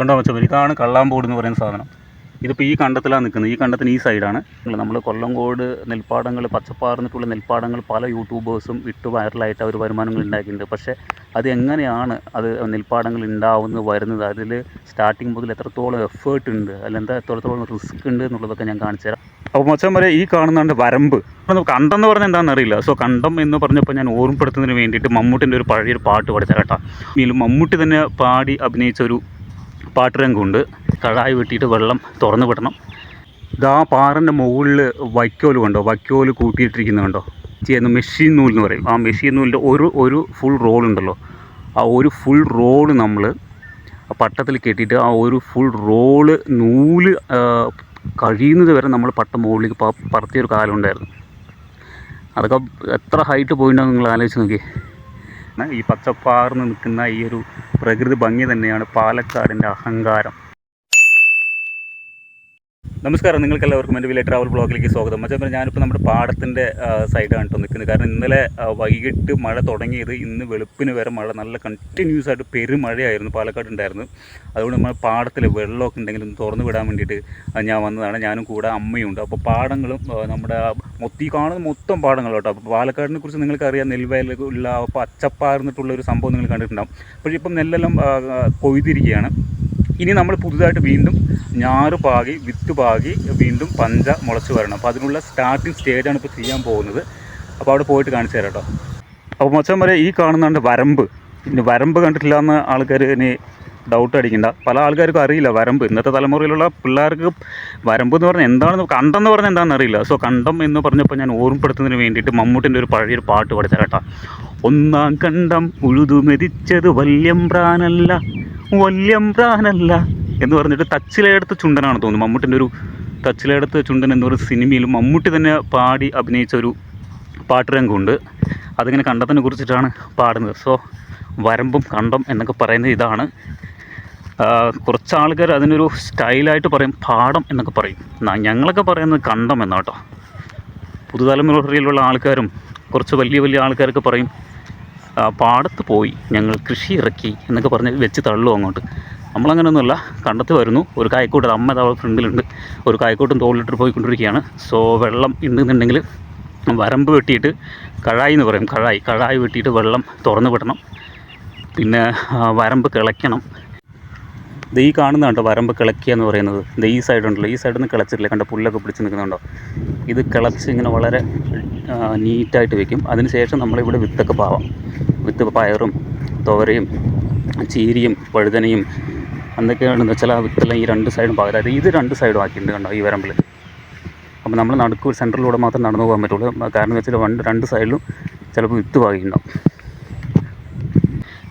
കണ്ടോ മച്ചവർ ഇതാണ് കള്ളാമ്പോട് എന്ന് പറയുന്ന സാധനം. ഇതിപ്പോൾ ഈ കണ്ടത്തിലാണ് നിൽക്കുന്നത്. ഈ കണ്ടത്തിന് ഈ സൈഡാണ്. നമ്മൾ കൊല്ലങ്കോട് നെൽപ്പാടങ്ങൾ പച്ചപ്പാർന്നിട്ടുള്ള നെൽപ്പാടങ്ങൾ പല യൂട്യൂബേഴ്സും ഇട്ട് വൈറലായിട്ട് അവർ വരുമാനങ്ങൾ ഉണ്ടാക്കിയിട്ടുണ്ട്. പക്ഷേ അത് എങ്ങനെയാണ് അത് നെൽപ്പാടങ്ങൾ ഉണ്ടാവുന്നത് വരുന്നത്? അതിൽ സ്റ്റാർട്ടിങ് മുതൽ എത്രത്തോളം എഫേർട്ട് ഉണ്ട്? അല്ലെങ്കിൽ എത്രത്തോളം റിസ്ക് ഉണ്ട് എന്നുള്ളതൊക്കെ ഞാൻ കാണിച്ചു തരാം. അപ്പോൾ മൊച്ചം വരെ ഈ കാണുന്നതാണ് വരമ്പ്. അപ്പോൾ കണ്ടം എന്ന് പറഞ്ഞാൽ എന്താണെന്ന് അറിയില്ല. സോ കണ്ടം എന്ന് പറഞ്ഞപ്പോൾ ഞാൻ ഓർമ്മപ്പെടുത്തുന്നതിന് വേണ്ടിയിട്ട് മമ്മൂട്ടിന്റെ ഒരു പഴയൊരു പാട്ട് പഠിച്ചു കേട്ടോ. ഇതിൽ മമ്മൂട്ടി തന്നെ പാടി അഭിനയിച്ച ഒരു പാട്ടുരംഗമുണ്ട് കടായി വെട്ടിയിട്ട് വെള്ളം തുറന്നു വിടണം. ഇതാ പാറന്റെ മുകളിൽ വൈക്കോൽ കണ്ടോ? വൈക്കോൽ കൂട്ടിയിട്ടിരിക്കുന്നത് കണ്ടോ? ചെയ്യുന്ന മെഷീൻ നൂൽ എന്ന് പറയും. ആ മെഷീൻ നൂലിന്റെ ഒരു ഒരു ഫുൾ റോൾ ഉണ്ടല്ലോ. ആ ഒരു ഫുൾ റോൾ നമ്മൾ പട്ടത്തിൽ കെട്ടിയിട്ട് ആ ഒരു ഫുൾ റോൾ നൂൽ കഴിയുന്നത് വരെ നമ്മൾ പട്ട മുകളിലേക്ക് പറത്തിയൊരു കാലം ഉണ്ടായിരുന്നു. അതൊക്കെ എത്ര ഹൈറ്റ് പോയിട്ടുണ്ടെന്ന് നിങ്ങൾ ആലോചിച്ച് നോക്കി ഈ പച്ചപ്പാർന്ന് നിൽക്കുന്ന ഈ ഒരു പ്രകൃതി ഭംഗി തന്നെയാണ് പാലക്കാടിന്റെ അഹങ്കാരം. നമസ്കാരം നിങ്ങൾക്ക് എല്ലാവർക്കും എന്റെ വില്ലേജ് ട്രാവൽ ബ്ലോഗിലേക്ക് സ്വാഗതം. മച്ചാ ഞാനിപ്പോൾ നമ്മുടെ പാടത്തിന്റെ സൈഡാണ് കേട്ടോ നിൽക്കുന്നത്. കാരണം ഇന്നലെ വൈകിട്ട് മഴ തുടങ്ങിയത് ഇന്ന് വെളുപ്പിന് വരെ മഴ നല്ല കണ്ടിന്യൂസ് ആയിട്ട് പെരുമഴയായിരുന്നു പാലക്കാട് ഉണ്ടായിരുന്നു അതുകൊണ്ട് നമ്മൾ പാടത്തിൽ വെള്ളമൊക്കെ ഉണ്ടെങ്കിൽ ഒന്ന് തുറന്നു വിടാൻ വേണ്ടിയിട്ട് ഞാൻ വന്നതാണ്. ഞാനും കൂടെ അമ്മയുണ്ട് അപ്പോൾ പാടങ്ങളും നമ്മുടെ മൊത്തം ഈ കാണുന്ന മൊത്തം പാടങ്ങൾ കേട്ടോ. അപ്പോൾ പാലക്കാടിനെ കുറിച്ച് നിങ്ങൾക്കറിയാം നെൽവയലുള്ള പച്ചപ്പാർന്നിട്ടുള്ള ഒരു സംഭവം നിങ്ങൾ കണ്ടിട്ടുണ്ടാകും പക്ഷേ ഇപ്പം നെല്ലെല്ലാം കൊയ്തിരിക്കുകയാണ്. ഇനി നമ്മൾ പുതുതായിട്ട് വീണ്ടും ഞാറ് പാകി വിത്ത് പാകി വീണ്ടും പഞ്ച മുളച്ച് വരണം. അപ്പോൾ അതിനുള്ള സ്റ്റാർട്ടിങ് സ്റ്റേജാണ് ഇപ്പോൾ ചെയ്യാൻ പോകുന്നത്. അപ്പോൾ അവിടെ പോയിട്ട് കാണിച്ചു തരാം കേട്ടോ. അപ്പോൾ മൊച്ചം വരെ ഈ കാണുന്നുണ്ട് വരമ്പ്. ഇനി വരമ്പ് കണ്ടിട്ടില്ല എന്ന് ആൾക്കാർ ഇനി ഡൗട്ട് അടിക്കണ്ട. പല ആൾക്കാർക്കും അറിയില്ല വരമ്പ്. ഇന്നത്തെ തലമുറയിലുള്ള പിള്ളേർക്ക് വരമ്പ് എന്ന് പറഞ്ഞാൽ എന്താണെന്ന് കണ്ടം എന്ന് പറഞ്ഞാൽ എന്താണെന്ന് അറിയില്ല. സോ കണ്ടം എന്ന് പറഞ്ഞപ്പോൾ ഞാൻ ഓർമ്മപ്പെടുത്തുന്നതിന് വേണ്ടിയിട്ട് മമ്മൂട്ടിന്റെ ഒരു പഴയൊരു പാട്ട് പഠിച്ച കേട്ടോ. ഒന്നാം കണ്ടം ഉഴുതു മെതിച്ചത് വല്യംപ്രാനല്ല വല്യംപ്രാനല്ല എന്ന് പറഞ്ഞിട്ട് തച്ചിലെടുത്ത ചുണ്ടനാണ് തോന്നുന്നു. മമ്മൂട്ടിന്റെ ഒരു തച്ചിലെടുത്ത ചുണ്ടൻ എന്നൊരു സിനിമയിൽ മമ്മൂട്ടി തന്നെ പാടി അഭിനയിച്ച ഒരു പാട്ടുരംഗമുണ്ട് അതിങ്ങനെ കണ്ടത്തിനെ കുറിച്ചിട്ടാണ് പാടുന്നത്. സോ വരമ്പും കണ്ടം എന്നൊക്കെ പറയുന്നത് ഇതാണ്. കുറച്ച് ആൾക്കാർ അതിനൊരു സ്റ്റൈലായിട്ട് പറയും പാടം എന്നൊക്കെ പറയും. ഞങ്ങളൊക്കെ പറയുന്നത് കണ്ടം എന്നാട്ടോ പുതുതലമുറയിലുള്ള ആൾക്കാരും കുറച്ച് വലിയ വലിയ ആൾക്കാരൊക്കെ പറയും പാടത്ത് പോയി ഞങ്ങൾ കൃഷി ഇറക്കി എന്നൊക്കെ പറഞ്ഞ് വെച്ച് തള്ളും അങ്ങോട്ട്. നമ്മളങ്ങനെയൊന്നുമല്ല കണ്ടത്ത് വരുന്നു. ഒരു കായക്കൂട്ടം അമ്മ അവൾ ഫ്രണ്ടിലുണ്ട്. ഒരു കായക്കൂട്ടം തോളിലിട്ട് പോയിക്കൊണ്ടിരിക്കുകയാണ്. സോ വെള്ളം ഉണ്ടെന്നുണ്ടെങ്കിൽ വരമ്പ് വെട്ടിയിട്ട് കഴായി എന്ന് പറയും. കഴായി കഴായി വെട്ടിയിട്ട് വെള്ളം തുറന്നു വിടണം. പിന്നെ വരമ്പ് കിളയ്ക്കണം. ഇത് ഈ കാണുന്ന കണ്ടോ വരമ്പ് കിളക്കുക എന്ന് പറയുന്നത്? ഇത് ഈ സൈഡ് ഉണ്ടല്ലോ. ഈ സൈഡിൽ നിന്ന് കിളച്ചിട്ടില്ല. കണ്ടോ പുല്ലൊക്കെ പിടിച്ച് നിൽക്കുന്നുണ്ടോ ഇത് കിളച്ച് ഇങ്ങനെ വളരെ നീറ്റായിട്ട് വെക്കും. അതിനുശേഷം നമ്മളിവിടെ വിത്തൊക്കെ പാവാം. വിത്ത് പയറും തോരയും ചീരിയും വഴുതനയും എന്തൊക്കെയാണെന്ന് വെച്ചാൽ ആ വിത്തെല്ലാം ഈ രണ്ട് സൈഡും പാകം. അതായത് ഇത് രണ്ട് സൈഡും ആക്കിയിട്ടുണ്ട് കണ്ടോ ഈ വരമ്പിൽ അപ്പോൾ നമ്മൾ നടുക്ക് സെന്ററിലൂടെ മാത്രം നടന്നു പോകാൻ പറ്റുള്ളൂ. കാരണം വെച്ചാൽ രണ്ട് രണ്ട് സൈഡിലും ചിലപ്പോൾ വിത്ത് പാകിയിട്ടുണ്ടാവും.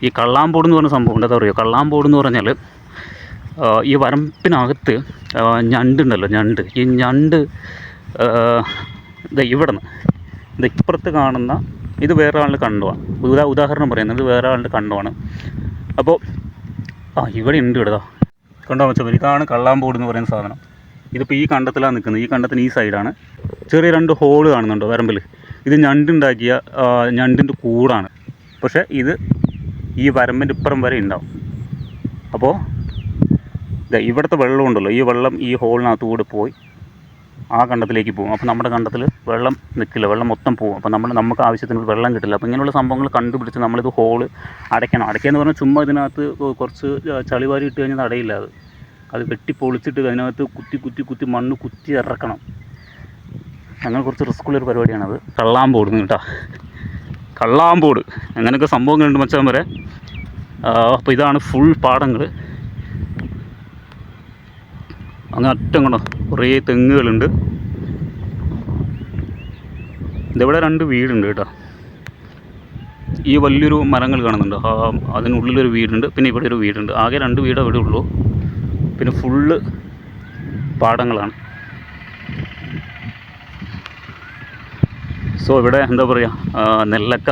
ഈ കള്ളാമ്പോട് എന്ന് പറഞ്ഞ സംഭവം എന്താ പറയുക കള്ളാമ്പോട് എന്ന് പറഞ്ഞാൽ ഈ വരമ്പിനകത്ത് ഞണ്ടുണ്ടല്ലോ ഞണ്ട്. ഈ ഞണ്ട് ഇതാ ഇവിടെ നിന്ന് ഇപ്പുറത്ത് കാണുന്ന ഇത് വേറെ ആളുടെ കണ്ടുവാണ് ഉദാ ഉദാഹരണം പറയുന്നത് വേറെ ആളുടെ കണ്ടുവാണ്. അപ്പോൾ ആ ഇവിടെ ഉണ്ട് ഇവിടെ കണ്ടോ വെച്ചാൽ ഇതാണ് കള്ളാമ്പോട് എന്ന് പറയുന്ന സാധനം. ഇതിപ്പോൾ ഈ കണ്ടത്തിലാണ് നിൽക്കുന്നത്. ഈ കണ്ടത്തിന് ഈ സൈഡാണ്. ചെറിയ രണ്ട് ഹോൾ കാണുന്നുണ്ടോ വരമ്പിൽ ഇത് ഞണ്ടുണ്ടാക്കിയ ഞണ്ടിന്റെ കൂടാണ്. പക്ഷേ ഇത് ഈ വരമ്പിന്റെ ഇപ്പുറം വരെ ഉണ്ടാവും. അപ്പോൾ ദേ ഇവിടുത്തെ വെള്ളം ഉണ്ടല്ലോ. ഈ വെള്ളം ഈ ഹോളിനകത്ത് കൂടെ പോയി ആ കണ്ടത്തിലേക്ക് പോകും. അപ്പോൾ നമ്മുടെ കണ്ടത്തിൽ വെള്ളം നിൽക്കില്ല വെള്ളം മൊത്തം പോകും. അപ്പോൾ നമ്മൾ നമുക്ക് ആവശ്യത്തിന് വെള്ളം കിട്ടില്ല. അപ്പോൾ ഇങ്ങനെയുള്ള സംഭവങ്ങൾ കണ്ടുപിടിച്ച് നമ്മളിത് ഹോൾ അടയ്ക്കണം. അടയ്ക്കുക എന്ന് പറഞ്ഞാൽ ചുമ്മാ ഇതിനകത്ത് കുറച്ച് ചളിവാരി ഇട്ട് കഴിഞ്ഞാൽ അടയില്ല അത്. അത് വെട്ടി പൊളിച്ചിട്ട് അതിനകത്ത് കുത്തി കുത്തി കുത്തി മണ്ണ് കുത്തി ഇറക്കണം. അങ്ങനെ കുറച്ച് റിസ്ക്കുള്ളൊരു പരിപാടിയാണത്. കള്ളാമ്പോട് കേട്ടോ. കള്ളാമ്പോട് അങ്ങനെയൊക്കെ സംഭവങ്ങളുണ്ട് മച്ചാൻ വരെ. അപ്പോൾ ഇതാണ് ഫുൾ പാടങ്ങൾ അങ്ങ് അറ്റം കണ്ടോ കുറേ തെങ്ങുകളുണ്ട്. ഇതിവിടെ രണ്ട് വീടുണ്ട് കേട്ടോ. ഈ വലിയൊരു മരങ്ങൾ കാണുന്നുണ്ട്. ആ അതിനുള്ളിലൊരു വീടുണ്ട്. പിന്നെ ഇവിടെ ഒരു വീടുണ്ട്. ആകെ രണ്ട് വീടേ ഇവിടെ ഉള്ളൂ. പിന്നെ ഫുള്ള് പാടങ്ങളാണ്. സോ ഇവിടെ എന്താ പറയുക നെല്ലക്ക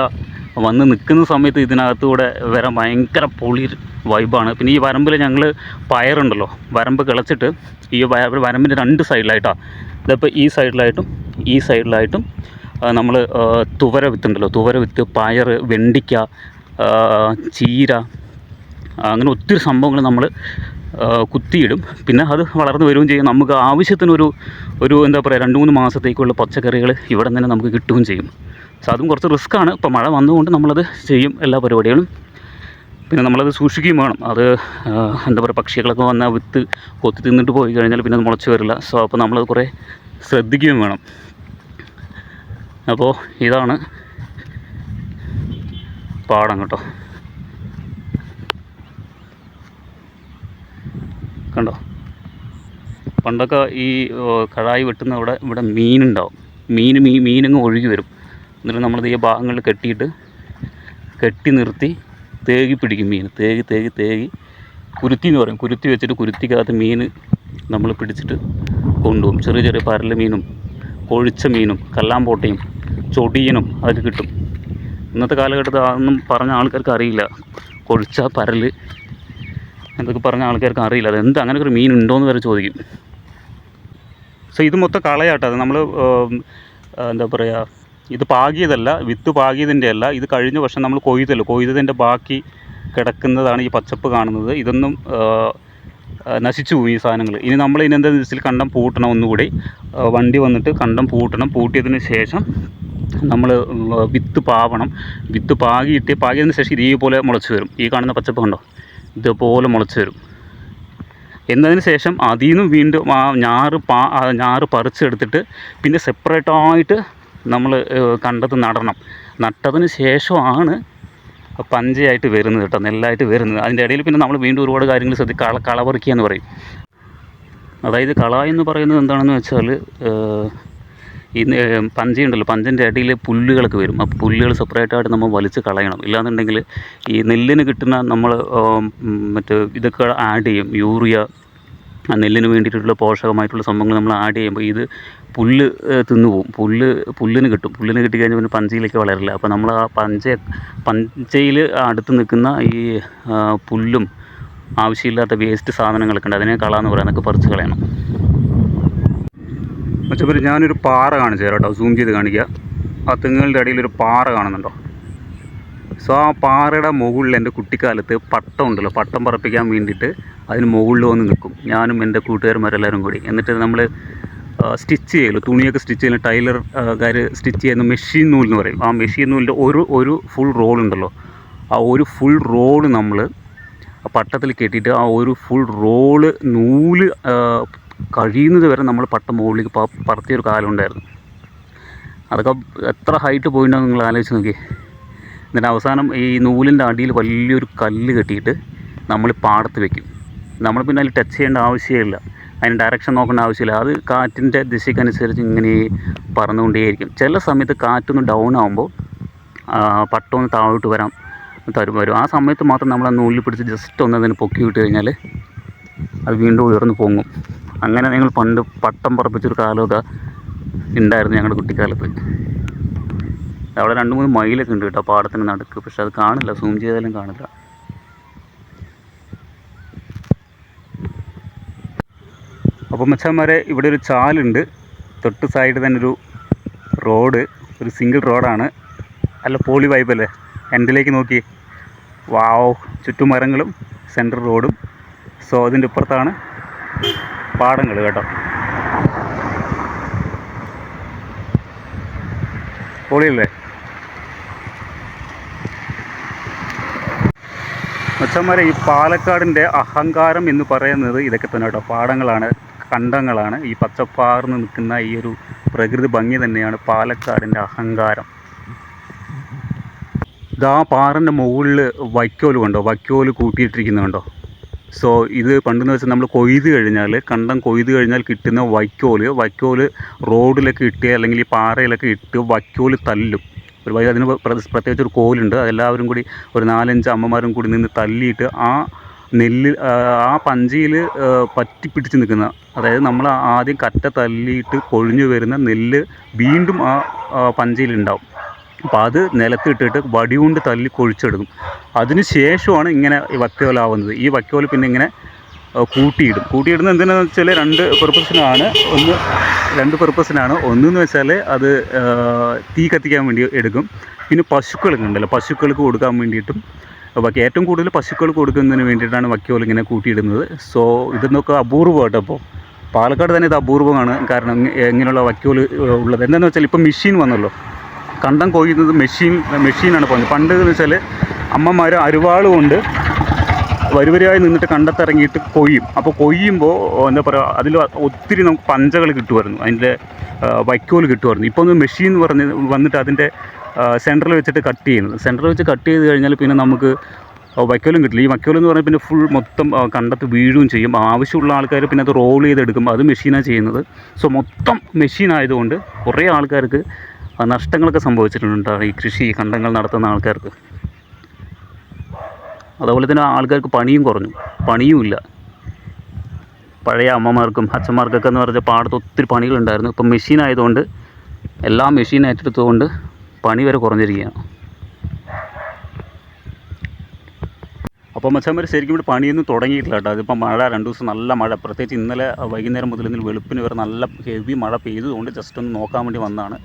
വന്ന് നിൽക്കുന്ന സമയത്ത് ഇതിനകത്തൂടെ വരാൻ ഭയങ്കര പൊളി വൈബാണ് പിന്നെ ഈ വരമ്പിൽ ഞങ്ങൾ പയറുണ്ടല്ലോ വരമ്പ് കിളച്ചിട്ട് ഈ വരമ്പിന്റെ രണ്ട് സൈഡിലായിട്ടാണ് ഇതിപ്പോൾ ഈ സൈഡിലായിട്ടും ഈ സൈഡിലായിട്ടും നമ്മൾ തുവര വിത്തുണ്ടല്ലോ തുവര വിത്ത് പയർ വെണ്ടിക്ക ചീര അങ്ങനെ ഒത്തിരി സംഭവങ്ങൾ നമ്മൾ കുത്തിയിടും. പിന്നെ അത് വളർന്നു വരികയും ചെയ്യും. നമുക്ക് ആവശ്യത്തിനൊരു ഒരു എന്താ പറയുക രണ്ട് മൂന്ന് മാസത്തേക്കുള്ള പച്ചക്കറികൾ ഇവിടെ തന്നെ നമുക്ക് കിട്ടുകയും ചെയ്യും. പക്ഷെ അതും കുറച്ച് റിസ്ക്കാണ് ഇപ്പോൾ മഴ വന്നുകൊണ്ട് നമ്മളത് ചെയ്യും എല്ലാ പരിപാടികളും. പിന്നെ നമ്മളത് സൂക്ഷിക്കുകയും വേണം. അത് എന്താ പറയുക പക്ഷികളൊക്കെ വന്നാൽ വിത്ത് കൊത്തി തിന്നിട്ട് പോയി കഴിഞ്ഞാൽ പിന്നെ മുളച്ച് വരില്ല. സോ അപ്പോൾ നമ്മളത് കുറേ ശ്രദ്ധിക്കുകയും വേണം. അപ്പോൾ ഇതാണ് പാടം കേട്ടോ. കണ്ടോ? പണ്ടൊക്കെ ഈ കഴായി വെട്ടുന്ന ഇവിടെ ഇവിടെ മീനുണ്ടാവും മീൻ മീ മീനങ്ങ് ഒഴുകി വരും. എന്നിട്ട് നമ്മളത് ഈ ഭാഗങ്ങളിൽ കെട്ടിയിട്ട് കെട്ടി നിർത്തി തേകി പിടിക്കും മീൻ. തേകി തേകി തേകി കുരുത്തി എന്ന് പറയും. കുരുത്തി വെച്ചിട്ട് കുരുത്തിക്കകത്ത് മീൻ നമ്മൾ പിടിച്ചിട്ട് കൊണ്ടുപോകും. ചെറിയ ചെറിയ പരൽ മീനും കൊഴിച്ച മീനും കല്ലാമ്പോട്ടയും ചൊടിയനും അതൊക്കെ കിട്ടും. ഇന്നത്തെ കാലഘട്ടത്തിൽ അതൊന്നും പറഞ്ഞ ആൾക്കാർക്ക് അറിയില്ല. കൊഴിച്ച പരൽ എന്തൊക്കെ പറഞ്ഞ ആൾക്കാർക്ക് അറിയില്ല. അത് എന്ത് അങ്ങനെ ഒരു മീൻ ഉണ്ടോ എന്ന് വരെ ചോദിക്കും. സോ ഇത് മൊത്തം കളയാട്ടോ. അത് നമ്മൾ എന്താ പറയുക ഇത് പാകിയതല്ല വിത്ത് പാകിയതിന്റെ അല്ല ഇത് കഴിഞ്ഞ വർഷം നമ്മൾ കൊയ്തല്ലോ. കൊയ്തതിന്റെ ബാക്കി കിടക്കുന്നതാണ് ഈ പച്ചപ്പ് കാണുന്നത്. ഇതൊന്നും നശിച്ചു പോയി ഈ സാധനങ്ങൾ. ഇനി നമ്മൾ ഇതിനെന്താ ദിവസത്തിൽ കണ്ടം പൂട്ടണം ഒന്നുകൂടി. വണ്ടി വന്നിട്ട് കണ്ടം പൂട്ടണം. പൂട്ടിയതിന് ശേഷം നമ്മൾ വിത്ത് പാവണം. വിത്ത് പാകിയിട്ട് പാകിയതിന് ശേഷം ഇതേപോലെ മുളച്ച് വരും. ഈ കാണുന്ന പച്ചപ്പ് കണ്ടോ? ഇതുപോലെ മുളച്ച് വരും. എന്നതിന് ശേഷം അതിൽ നിന്നും വീണ്ടും ആ ഞാറ് പാ ഞാറ് പറിച്ചെടുത്തിട്ട് പിന്നെ സെപ്പറേറ്റായിട്ട് നമ്മൾ കണ്ടത് നടണം. നട്ടതിന് ശേഷമാണ് പഞ്ചയായിട്ട് വരുന്നത് കേട്ടോ നെല്ലായിട്ട് വരുന്നത്. അതിന്റെ ഇടയിൽ പിന്നെ നമ്മൾ വീണ്ടും ഒരുപാട് കാര്യങ്ങൾ ശ്രദ്ധി കള കളപറിക്കുക എന്ന് പറയും. അതായത് കള എന്ന് പറയുന്നത് എന്താണെന്ന് വെച്ചാൽ ഈ പഞ്ചയുണ്ടല്ലോ പഞ്ചന്റെ ഇടയിൽ പുല്ലുകളൊക്കെ വരും. അപ്പോൾ പുല്ലുകൾ സെപ്പറേറ്റായിട്ട് നമ്മൾ വലിച്ച് കളയണം. ഇല്ലാന്നുണ്ടെങ്കിൽ ഈ നെല്ലിന് കിട്ടുന്ന നമ്മൾ മറ്റേ ഇതൊക്കെ ആഡ് ചെയ്യും. യൂറിയ നെല്ലിന് വേണ്ടിയിട്ടുള്ള പോഷകമായിട്ടുള്ള സംഭവങ്ങൾ നമ്മൾ ആഡ് ചെയ്യുമ്പോൾ ഇത് പുല്ല് തിന്നു പോകും പുല്ല് പുല്ലിന് കിട്ടും. പുല്ലിന് കിട്ടിക്കഴിഞ്ഞാൽ പിന്നെ പഞ്ചയിലേക്ക് വളരില്ല. അപ്പോൾ നമ്മൾ ആ പഞ്ച പഞ്ചയിൽ അടുത്ത് നിൽക്കുന്ന ഈ പുല്ലും ആവശ്യമില്ലാത്ത വേസ്റ്റ് സാധനങ്ങളൊക്കെ ഉണ്ട്. അതിനെ കളാന്ന് പറയാം അതൊക്കെ പറിച്ച് കളയണം. മച്ചപ്പര് ഞാനൊരു പാറ കാണിച്ചു തരാം കേട്ടോ. സൂം ചെയ്ത് കാണിക്കുക. ആ തെങ്ങുകളുടെ ഇടയിൽ ഒരു പാറ കാണുന്നുണ്ടോ? സോ ആ പാറയുടെ മുകളിൽ എന്റെ കുട്ടിക്കാലത്ത് പട്ടം ഉണ്ടല്ലോ. പട്ടം പറപ്പിക്കാൻ വേണ്ടിയിട്ട് അതിന് മുകളിൽ വന്ന് നിൽക്കും. ഞാനും എന്റെ കൂട്ടുകാരന്മാരെല്ലാവരും കൂടി. എന്നിട്ട് നമ്മൾ സ്റ്റിച്ച് ചെയ്യലോ. തുണിയൊക്കെ സ്റ്റിച്ച് ചെയ്യുന്ന ടൈലർ കാർ സ്റ്റിച്ച് ചെയ്യുന്ന മെഷീൻ നൂൽ എന്ന് പറയും. ആ മെഷീൻ നൂലിന്റെ ഒരു ഒരു ഫുൾ റോൾ ഉണ്ടല്ലോ. ആ ഒരു ഫുൾ റോൾ നമ്മൾ പട്ടത്തിൽ കെട്ടിയിട്ട് ആ ഒരു ഫുൾ റോൾ നൂൽ കഴിയുന്നത് വരെ നമ്മൾ പട്ട മുകളിലേക്ക് പറത്തിയൊരു കാലം ഉണ്ടായിരുന്നു. അതൊക്കെ എത്ര ഹൈറ്റ് പോയിട്ടുണ്ടോ നിങ്ങൾ ആലോചിച്ച് നോക്കി എന്നിട്ട് അവസാനം ഈ നൂലിന്റെ അടിയിൽ വലിയൊരു കല്ല് കെട്ടിയിട്ട് നമ്മൾ പാടത്ത് വെക്കും. നമ്മൾ പിന്നെ അതിൽ ടച്ച് ചെയ്യേണ്ട ആവശ്യമില്ല. അതിന് ഡയറക്ഷൻ നോക്കേണ്ട ആവശ്യമില്ല. അത് കാറ്റിന്റെ ദിശയ്ക്കനുസരിച്ച് ഇങ്ങനെ പറന്നുകൊണ്ടേയിരിക്കും. ചില സമയത്ത് കാറ്റൊന്ന് ഡൗൺ ആകുമ്പോൾ പട്ടൊന്ന് താഴോട്ട് വരാം തരും വരും. ആ സമയത്ത് മാത്രം നമ്മൾ ആ നൂലിൽ പിടിച്ച് ജസ്റ്റ് ഒന്ന് അതിന് പൊക്കി വിട്ട് കഴിഞ്ഞാൽ അത് വീണ്ടും ഉയർന്നു പൊങ്ങും. അങ്ങനെ നിങ്ങൾ പണ്ട് പട്ടം പറപ്പിച്ചൊരു കാലമൊക്കെ ഉണ്ടായിരുന്നു ഞങ്ങളുടെ കുട്ടിക്കാലത്ത്. അവിടെ രണ്ട് മൂന്ന് മയിലൊക്കെ ഉണ്ട് കേട്ടോ പാടത്തിന് നടുക്ക്. പക്ഷെ അത് കാണില്ല സൂം ചെയ്താലും കാണില്ല. അപ്പം മച്ചാന്മാരെ ഇവിടെ ഒരു ചാലുണ്ട്. തൊട്ട് സൈഡ് തന്നെ ഒരു റോഡ് ഒരു സിംഗിൾ റോഡാണ് അല്ല പോളി വൈബ് അല്ലേ? എന്റിലേക്ക് നോക്കി. വാവ് ചുറ്റും മരങ്ങളും സെൻട്രൽ റോഡും സോ അതിന്റെ ഇപ്പുറത്താണ് പാടങ്ങൾ കേട്ടോ. പൊളിയല്ലേ മച്ചന്മാരെ ഈ പാലക്കാടിന്റെ അഹങ്കാരം എന്ന് പറയുന്നത് ഇതൊക്കെ തന്നെ കേട്ടോ. പാടങ്ങളാണ്. കണ്ടങ്ങളാണ്. ഈ പച്ചപ്പാർന്ന് നിൽക്കുന്ന ഈ ഒരു പ്രകൃതി ഭംഗി തന്നെയാണ് പാലക്കാടിന്റെ അഹങ്കാരം. ഇതാ പാറിന്റെ മുകളിൽ വൈക്കോൽ കണ്ടോ? വൈക്കോൽ കൂട്ടിയിട്ടിരിക്കുന്നത് കണ്ടോ? സോ ഇത് പണ്ടെന്ന് വെച്ചാൽ നമ്മൾ കൊയ്ത് കഴിഞ്ഞാൽ കണ്ടം കൊയ്ത് കഴിഞ്ഞാൽ കിട്ടുന്ന വൈക്കോൽ വൈക്കോൽ റോഡിലൊക്കെ ഇട്ട് അല്ലെങ്കിൽ ഈ പാറയിലൊക്കെ ഇട്ട് വൈക്കോൽ തല്ലും. ഒരു വൈ അതിന് പ്ര- പ്രത്യേകിച്ച് ഒരു കോലുണ്ട്. അതെല്ലാവരും കൂടി ഒരു നാലഞ്ച് അമ്മമാരും കൂടി നിന്ന് തല്ലിയിട്ട് ആ നെല്ല് ആ, പഞ്ചിയിൽ പറ്റിപ്പിടിച്ച് നിൽക്കുന്ന അതായത് നമ്മൾ ആദ്യം കറ്റ തല്ലിയിട്ട് പൊഴിഞ്ഞു വരുന്ന നെല്ല് വീണ്ടും ആ പഞ്ചിയിലുണ്ടാവും അപ്പോൾ അത് നിലത്തിട്ടിട്ട് വടി കൊണ്ട് തല്ലി കൊഴിച്ചെടുക്കും അതിന് ശേഷമാണ് ഇങ്ങനെ ഈ വക്കോലാവുന്നത് ഈ വക്കോല പിന്നെ ഇങ്ങനെ കൂട്ടിയിടും. കൂട്ടിയിടുന്നത് എന്തിനാന്ന് വെച്ചാൽ രണ്ട് പെർപ്പസിനാണ് ഒന്ന് രണ്ട് പെർപ്പസിനാണ് ഒന്നെന്ന് വെച്ചാൽ അത് തീ കത്തിക്കാൻ വേണ്ടി എടുക്കും. പിന്നെ പശുക്കൾക്ക് ഉണ്ടല്ലോ. പശുക്കൾക്ക് കൊടുക്കാൻ വേണ്ടിയിട്ടും ബാക്കി ഏറ്റവും കൂടുതൽ പശുക്കൾ കൊടുക്കുന്നതിന് വേണ്ടിയിട്ടാണ് വൈക്കോൽ ഇങ്ങനെ കൂട്ടിയിടുന്നത്. സോ ഇതെന്നൊക്കെ അപൂർവമായിട്ട് അപ്പോൾ പാലക്കാട് തന്നെ ഇത് അപൂർവമാണ് കാരണം ഇങ്ങ- ഇങ്ങനെയുള്ള വൈക്കോൽ ഉള്ളത്. എന്താണെന്ന് വെച്ചാൽ ഇപ്പം മെഷീൻ വന്നല്ലോ. കണ്ടം കൊയ്യുന്നത് മെഷീൻ മെഷീനാണ് പോകുന്നത് പണ്ട് എന്ന് വെച്ചാൽ അമ്മമാർ അരുവാൾ കൊണ്ട് വരിവരിയായി നിന്നിട്ട് കണ്ടത്തിറങ്ങിയിട്ട് കൊയ്യും. അപ്പോൾ കൊയ്യുമ്പോൾ എന്താ പറയുക അതിൽ ഒത്തിരി നമുക്ക് പഞ്ചകൾ കിട്ടുമായിരുന്നു. അതിന്റെ വൈക്കോൽ കിട്ടുമായിരുന്നു. ഇപ്പോൾ ഒന്ന് മെഷീൻ പറഞ്ഞ് വന്നിട്ട് അതിന്റെ സെന്ററിൽ വെച്ചിട്ട് കട്ട് ചെയ്യുന്നത്. സെന്ററിൽ വെച്ച് കട്ട് ചെയ്ത് കഴിഞ്ഞാൽ പിന്നെ നമുക്ക് വൈക്കോലും കിട്ടില്ല. ഈ വൈക്കോൽ എന്ന് പറഞ്ഞാൽ പിന്നെ ഫുൾ മൊത്തം കണ്ടത്ത് വീഴുകയും ചെയ്യും. ആവശ്യമുള്ള ആൾക്കാർ പിന്നെ അത് റോൾ ചെയ്തെടുക്കുമ്പോൾ അത് മെഷീനാണ് ചെയ്യുന്നത്. സോ മൊത്തം മെഷീൻ ആയതുകൊണ്ട് കുറേ ആൾക്കാർക്ക് നഷ്ടങ്ങളൊക്കെ സംഭവിച്ചിട്ടുണ്ട് ഈ കൃഷി കണ്ടങ്ങൾ നടത്തുന്ന ആൾക്കാർക്ക്. അതുപോലെ തന്നെ ആൾക്കാർക്ക് പണിയും കുറഞ്ഞു. പണിയും ഇല്ല. പഴയ അമ്മമാർക്കും അച്ഛന്മാർക്കൊക്കെ എന്ന് പറഞ്ഞാൽ പാടത്ത് ഒത്തിരി പണികളുണ്ടായിരുന്നു. ഇപ്പം മെഷീൻ ആയതുകൊണ്ട് എല്ലാം മെഷീൻ ഏറ്റെടുത്തുകൊണ്ട് പണി വരെ കുറഞ്ഞിരിക്കുകയാണ്. അപ്പോൾ മച്ചാന്മാർ ശരിക്കും ഇവിടെ പണിയൊന്നും തുടങ്ങിയിട്ടില്ല കേട്ടോ. അതിപ്പോൾ മഴ രണ്ട് ദിവസം നല്ല മഴ. പ്രത്യേകിച്ച് ഇന്നലെ വൈകുന്നേരം മുതൽ ഇന്നലെ വെളുപ്പിന് വരെ നല്ല ഹെവി മഴ പെയ്തതുകൊണ്ട് ജസ്റ്റ് ഒന്ന് നോക്കാൻ വേണ്ടി വന്നതാണ്.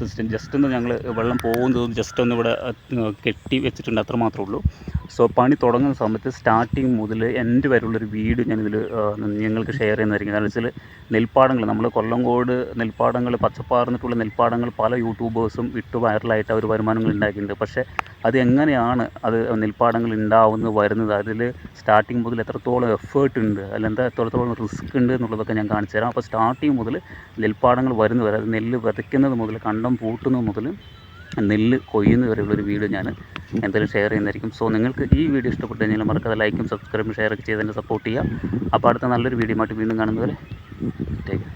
സിസ്റ്റം ജസ്റ്റ് ഒന്ന് ഞങ്ങൾ വെള്ളം പോകുന്നതും ജസ്റ്റ് ഒന്ന് ഇവിടെ കെട്ടി വെച്ചിട്ടുണ്ട് അത്ര മാത്രമേ ഉള്ളൂ. സോ പണി തുടങ്ങുന്ന സമയത്ത് സ്റ്റാർട്ടിങ് മുതൽ എന്റെ വരെയുള്ളൊരു വീട് ഞാനിതിൽ ഞങ്ങൾക്ക് ഷെയർ ചെയ്യുന്നതായിരിക്കും. കാരണം വെച്ചാൽ നെൽപ്പാടങ്ങൾ നമ്മൾ കൊല്ലങ്കോട് നെൽപ്പാടങ്ങൾ പച്ചപ്പാർന്നിട്ടുള്ള നെൽപ്പാടങ്ങൾ പല യൂട്യൂബേഴ്സും ഇട്ട് വൈറലായിട്ട് അവർ വരുമാനങ്ങൾ ഉണ്ടാക്കിയിട്ടുണ്ട്. പക്ഷേ അത് എങ്ങനെയാണ് അത് നെൽപ്പാടങ്ങൾ ഉണ്ടാവുന്നത് വരുന്നത്? അതിൽ സ്റ്റാർട്ടിങ് മുതൽ എത്രത്തോളം എഫേർട്ട് ഉണ്ട് അല്ല എന്താ എത്രത്തോളം റിസ്ക് ഉണ്ട് എന്നുള്ളതൊക്കെ ഞാൻ കാണിച്ചു തരാം അപ്പോൾ സ്റ്റാർട്ടിങ് മുതൽ നെൽപ്പാടങ്ങൾ വരുന്നത് വരെ അത് നെല്ല് വിതയ്ക്കുന്നത് മുതൽ കണ്ടം പൂട്ടുന്നത് മുതൽ നെല്ല് കൊയ്യുന്നത് വരെയുള്ളൊരു വീഡിയോ ഞാൻ എന്തായാലും ഷെയർ ചെയ്യുന്നതായിരിക്കും. സോ നിങ്ങൾക്ക് ഈ വീഡിയോ ഇഷ്ടപ്പെട്ടു കഴിഞ്ഞാൽ മറക്കാതെ ലൈക്കും സബ്സ്ക്രൈബും ഷെയറൊക്കെ ചെയ്ത് എന്നെ സപ്പോർട്ട് ചെയ്യുക. അപ്പോൾ അടുത്ത നല്ലൊരു വീഡിയോ ആയിട്ട് വീണ്ടും കാണുന്നവരെ ടേക്ക്